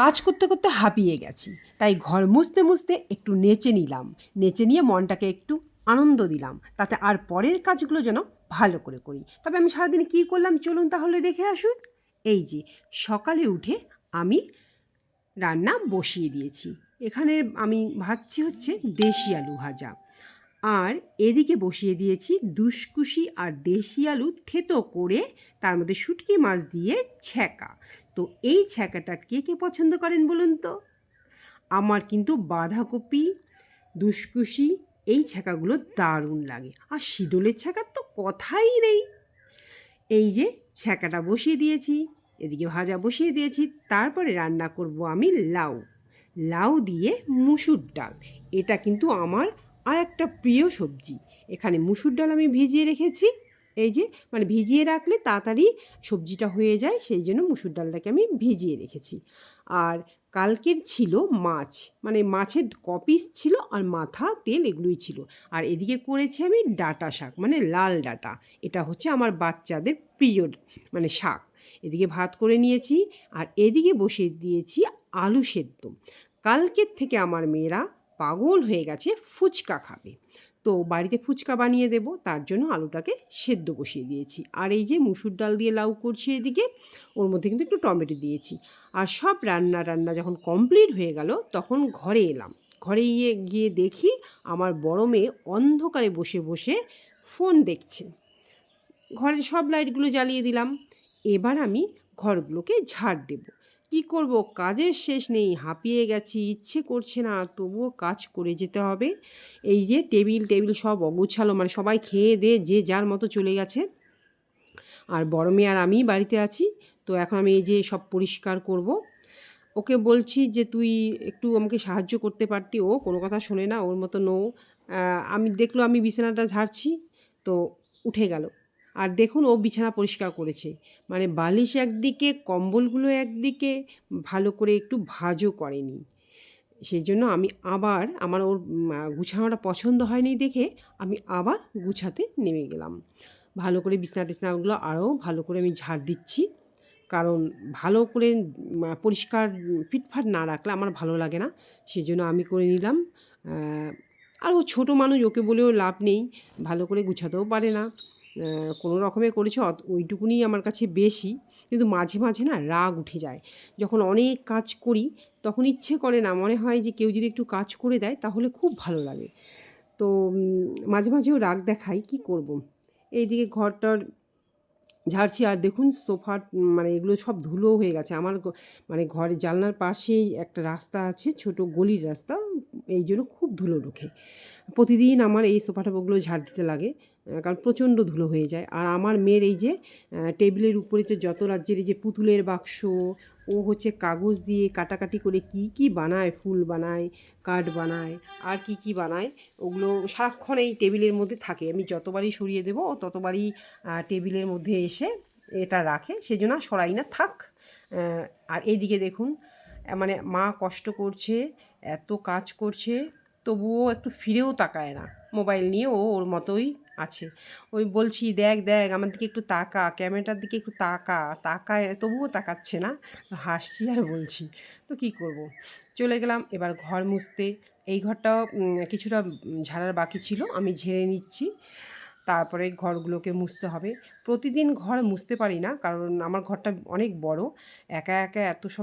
কাজ করতে করতে হাঁপিয়ে গেছি। তাই ঘর মুছতে মুছতে একটু নেচে নিলাম। নেচে নিয়ে মনটাকে একটু আনন্দ দিলাম। তাতে আর পরের কাজগুলো যেন ভালো করে করি। তবে আমি সারাদিন কী করলাম চলুন তাহলে দেখে আসুন। এই যে, সকালে উঠে আমি রান্না বসিয়ে দিয়েছি। এখানে আমি ভাবছি হচ্ছে দেশি আলু ভাজা। আর এদিকে বসিয়ে দিয়েছি দুষ্কুশি আর দেশি আলু থেতো করে তার মধ্যে শুটকি মাছ দিয়ে ছ্যাঁকা তো এই ছ্যাঁকাটা কে কে পছন্দ করেন বলুন তো? আমার কিন্তু বাঁধাকপি দুষ্কুশি এই ছ্যাঁকাগুলো দারুণ লাগে। আর শীতলের ছ্যাঁকার তো কথাই নেই। এই যে ছ্যাঁকাটা বসিয়ে দিয়েছি, এদিকে ভাজা বসিয়ে দিয়েছি, তারপরে রান্না করব আমি লাউ। লাউ দিয়ে মুসুর ডাল। এটা কিন্তু আমার আর একটা প্রিয় সবজি। এখানে মুসুর ডাল আমি ভিজিয়ে রেখেছি। এই যে মানে ভিজিয়ে রাখলে তাড়াতাড়ি সবজিটা হয়ে যায়, সেই জন্য মুসুর ডালটাকে আমি ভিজিয়ে রেখেছি। আর কালকের ছিল মাছ মানে মাছের কপিস ছিল আর মাথা, তেল এগুলোই ছিল। আর এদিকে করেছি আমি ডাটা শাক মানে লাল ডাটা। এটা হচ্ছে আমার বাচ্চাদের প্রিয় মানে শাক। এদিকে ভাত করে নিয়েছি আর এদিকে বসিয়ে দিয়েছি আলু সেদ্ধ। কালকের থেকে আমার মেয়েরা পাগল হয়ে গেছে, ফুচকা খাবে। তো বাড়িতে ফুচকা বানিয়ে দেব, তার জন্য আলুটাকে সেদ্ধ বসিয়ে দিয়েছি। আর এই যে মুসুর ডাল দিয়ে লাউ করছি এদিকে, ওর মধ্যে কিন্তু একটু টমেটো দিয়েছি। আর সব রান্না রান্না যখন কমপ্লিট হয়ে গেল, তখন ঘরে এলাম। ঘরে গিয়ে গিয়ে দেখি আমার বড় মেয়ে অন্ধকারে বসে বসে ফোন দেখছে। ঘরের সব লাইটগুলো জ্বালিয়ে দিলাম। এবার আমি ঘরগুলোকে ঝাড় দেব। কি করব? কাজের শেষ নেই, হাঁপিয়ে গেছি, ইচ্ছে করছে না, তবুও কাজ করে যেতে হবে। এই যে টেবিল টেবিল সব অগুছালো মানে সবাই খেয়ে দিয়ে যে যার মতো চলে গেছে। আর বড় মেয়ে আর আমি বাড়িতে আছি, তো এখন আমি এই যে সব পরিষ্কার করব। ওকে বলছি যে, তুই একটু আমাকে সাহায্য করতে পারতি, ও কোনো কথা শোনে না, ওর মতো নো আমি দেখল আমি বিছানাটা ঝাড়ছি, তো উঠে গেল। আর দেখুন ও বিছানা পরিষ্কার করেছে। মানে বালিশ একদিকে, কম্বলগুলো একদিকে, ভালো করে একটু ভাজও করেনি। সেই জন্য আমি আবার আমার ওর গুছানোটা পছন্দ হয়নি দেখে আমি আবার গুছাতে নেমে গেলাম। ভালো করে বিছনা টিছনাগুলো আরও ভালো করে আমি ঝাড় দিচ্ছি। কারণ ভালো করে পরিষ্কার ফিটফাট না রাখলে আমার ভালো লাগে না। সেই জন্য আমি করে নিলাম। আর ও ছোটো মানুষ, ওকে বলেও লাভ নেই। ভালো করে গুছাতেও পারে না। কোনো রকমে করেছে ওইটুকুনি আমার কাছে বেশি। কিন্তু মাঝে মাঝে না রাগ উঠে যায়। যখন অনেক কাজ করি, তখন ইচ্ছে করে না। মনে হয় যে কেউ যদি একটু কাজ করে দেয়, তাহলে খুব ভালো লাগে। তো মাঝে মাঝেও রাগ দেখাই, কি করব। এইদিকে ঘরটার ঝাড়ছি, আর দেখুন সোফার মানে এগুলো সব ধুলো হয়ে গেছে। আমার মানে ঘরের জানলার পাশেই একটা রাস্তা আছে, ছোট গলির রাস্তা। এই জন্য খুব ধুলো ঢোকে। প্রতিদিন আমার এই সোফাটাগুলো ঝাড় দিতে লাগে। কারণ প্রচণ্ড ধুলো হয়ে যায়। আর আমার মেয়ের এই যে টেবিলের উপরে যে যত রাজ্যের এই যে পুতুলের বাক্স, ও হচ্ছে কাগজ দিয়ে কাটাকাটি করে কি কি বানায়, ফুল বানায় কার্ড বানায়, আর কি কি বানায়, ওগুলো সারাক্ষণ এই টেবিলের মধ্যে থাকে। আমি যতবারই সরিয়ে দেবো ততবারই টেবিলের মধ্যে এসে এটা রাখে। সেজন্য সরাই না, থাক। আর এইদিকে দেখুন মানে মা কষ্ট করছে, এত কাজ করছে, তবুও একটু ফিরেও তাকায় না। মোবাইল নিয়ে ও ওর মতোই আছে। ওই বলছি, দেখ দেখ, আমার দিকে একটু তাকা, ক্যামেরাটার দিকে একটু তাকা। তাকায়, তবুও তাকাচ্ছে না। হাসছি আর বলছি, তো কি করব। চলে গেলাম, এবার ঘর মুছতে। এই ঘরটাও কিছুটা ঝাড়ার বাকি ছিল, আমি ঝেড়ে নিচ্ছি। তারপরে ঘরগুলোকে মুছতে হবে। প্রতিদিন ঘর মুছতে পারি না, কারণ আমার ঘরটা অনেক বড়। একা একা এত সব